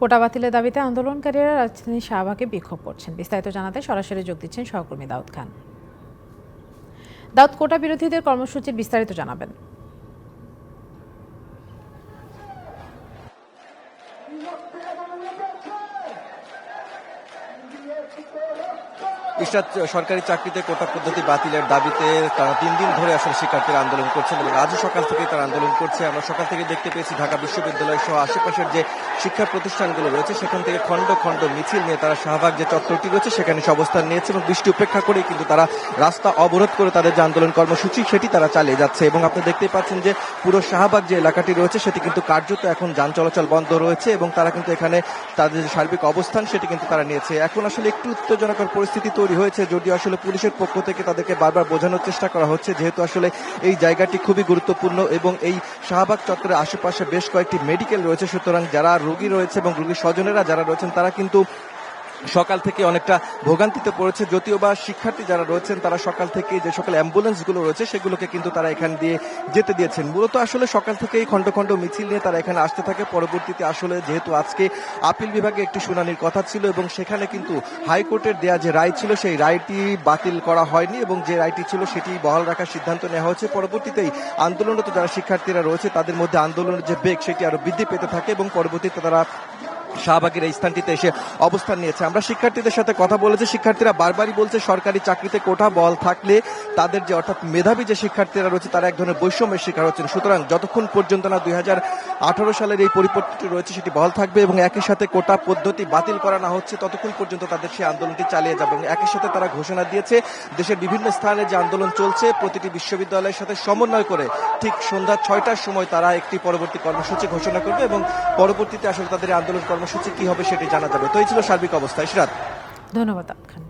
কোটা বাতিলের দাবিতে আন্দোলনকারীরা রাজধানী শাহবাগে বিক্ষোভ করছেন। বিস্তারিত জানাতে সরাসরি যোগ দিচ্ছেন সহকর্মী দাউদ খান। দাউদ, কোটা বিরোধীদের কর্মসূচির বিস্তারিত জানাবেন। ইশরাত, সরকারি চাকরিতে কোটা পদ্ধতি বাতিলের দাবিতে তারা তিন দিন ধরে আসলে শিক্ষার্থীরা আন্দোলন করছেন এবং আজও সকাল থেকে তারা আন্দোলন করছে। আমরা সকাল থেকে দেখতে পেয়েছি ঢাকা বিশ্ববিদ্যালয় সহ আশেপাশের যে শিক্ষা প্রতিষ্ঠানগুলো রয়েছে, সেখান থেকে খণ্ড খণ্ড মিছিল নিয়ে তারা শাহবাগ যে চত্বরটি রয়েছে, সেখানে সে অবস্থান নিয়েছে এবং বৃষ্টি উপেক্ষা করে কিন্তু তারা রাস্তা অবরোধ করে তাদের যে আন্দোলন কর্মসূচি, সেটি তারা চালিয়ে যাচ্ছে। এবং আপনি দেখতেই পাচ্ছেন যে পুরো শাহবাগ যে এলাকাটি রয়েছে, সেটি কিন্তু কার্যত এখন যান চলাচল বন্ধ রয়েছে এবং তারা কিন্তু এখানে তাদের যে সার্বিক অবস্থান, সেটি কিন্তু তারা নিয়েছে। এখন আসলে একটু উত্তেজনকর পরিস্থিতি তৈরি হয়েছে, যদিও আসলে পুলিশের পক্ষ থেকে তাদেরকে বারবার বোঝানোর চেষ্টা করা হচ্ছে, যেহেতু আসলে এই জায়গাটি খুবই গুরুত্বপূর্ণ এবং এই শাহবাগ চত্বরের আশেপাশে বেশ কয়েকটি মেডিকেল রয়েছে, সুতরাং যারা রোগী রয়েছে এবং রোগীর স্বজনেরা যারা রয়েছেন, তারা কিন্তু সকাল থেকে অনেকটা ভোগান্তিতে পড়েছে। যদিও বা শিক্ষার্থী যারা রয়েছেন, তারা সকাল থেকে যে সকল অ্যাম্বুলেন্সগুলো রয়েছে, সেগুলোকে কিন্তু তারা এখান দিয়ে যেতে দিয়েছেন। মূলত আসলে সকাল থেকেই খণ্ড খণ্ড মিছিল নিয়ে তারা এখানে আসতে থাকে। পরবর্তীতে আসলে যেহেতু আজকে আপিল বিভাগে একটি শুনানির কথা ছিল এবং সেখানে কিন্তু হাইকোর্টের দেয়া যে রায় ছিল, সেই রায়টি বাতিল করা হয়নি এবং যে রায়টি ছিল, সেটি বহাল রাখার সিদ্ধান্ত নেওয়া হয়েছে। পরবর্তীতেই আন্দোলনরত যারা শিক্ষার্থীরা রয়েছে, তাদের মধ্যে আন্দোলনের যে বেগ, সেটি আরও বৃদ্ধি পেতে থাকে এবং পরবর্তীতে তারা শাহবাগের এই স্থানটিতে এসে অবস্থান নিয়েছে। আমরা শিক্ষার্থীদের সাথে কথা বলেছি। শিক্ষার্থীরা বারবারই বলছে, সরকারি চাকরিতে কোটা বল থাকলে তাদের যে অর্থাৎ মেধাবী যে শিক্ষার্থীরা রয়েছে, তারা এক ধরনের বৈষম্যের শিকার হচ্ছেন। সুতরাং যতক্ষণ পর্যন্ত না দুই হাজার সালের এই পরিপত্রটি রয়েছে সেটি বহাল থাকবে এবং একই সাথে কোটা পদ্ধতি বাতিল করা না হচ্ছে, ততক্ষণ পর্যন্ত তাদের সেই আন্দোলনটি চালিয়ে যাবে। এবং একই সাথে তারা ঘোষণা দিয়েছে, দেশের বিভিন্ন স্থানে যে আন্দোলন চলছে, প্রতিটি বিশ্ববিদ্যালয়ের সাথে সমন্বয় করে ঠিক সন্ধ্যা ছয়টার সময় তারা একটি পরবর্তী কর্মসূচি ঘোষণা করবে এবং পরবর্তীতে আসলে তাদের আন্দোলন কর্মসূচি কি হবে সেটি জানা যাবে। তো এই ছিল সার্বিক অবস্থা। ইশরাত। ধন্যবাদ খান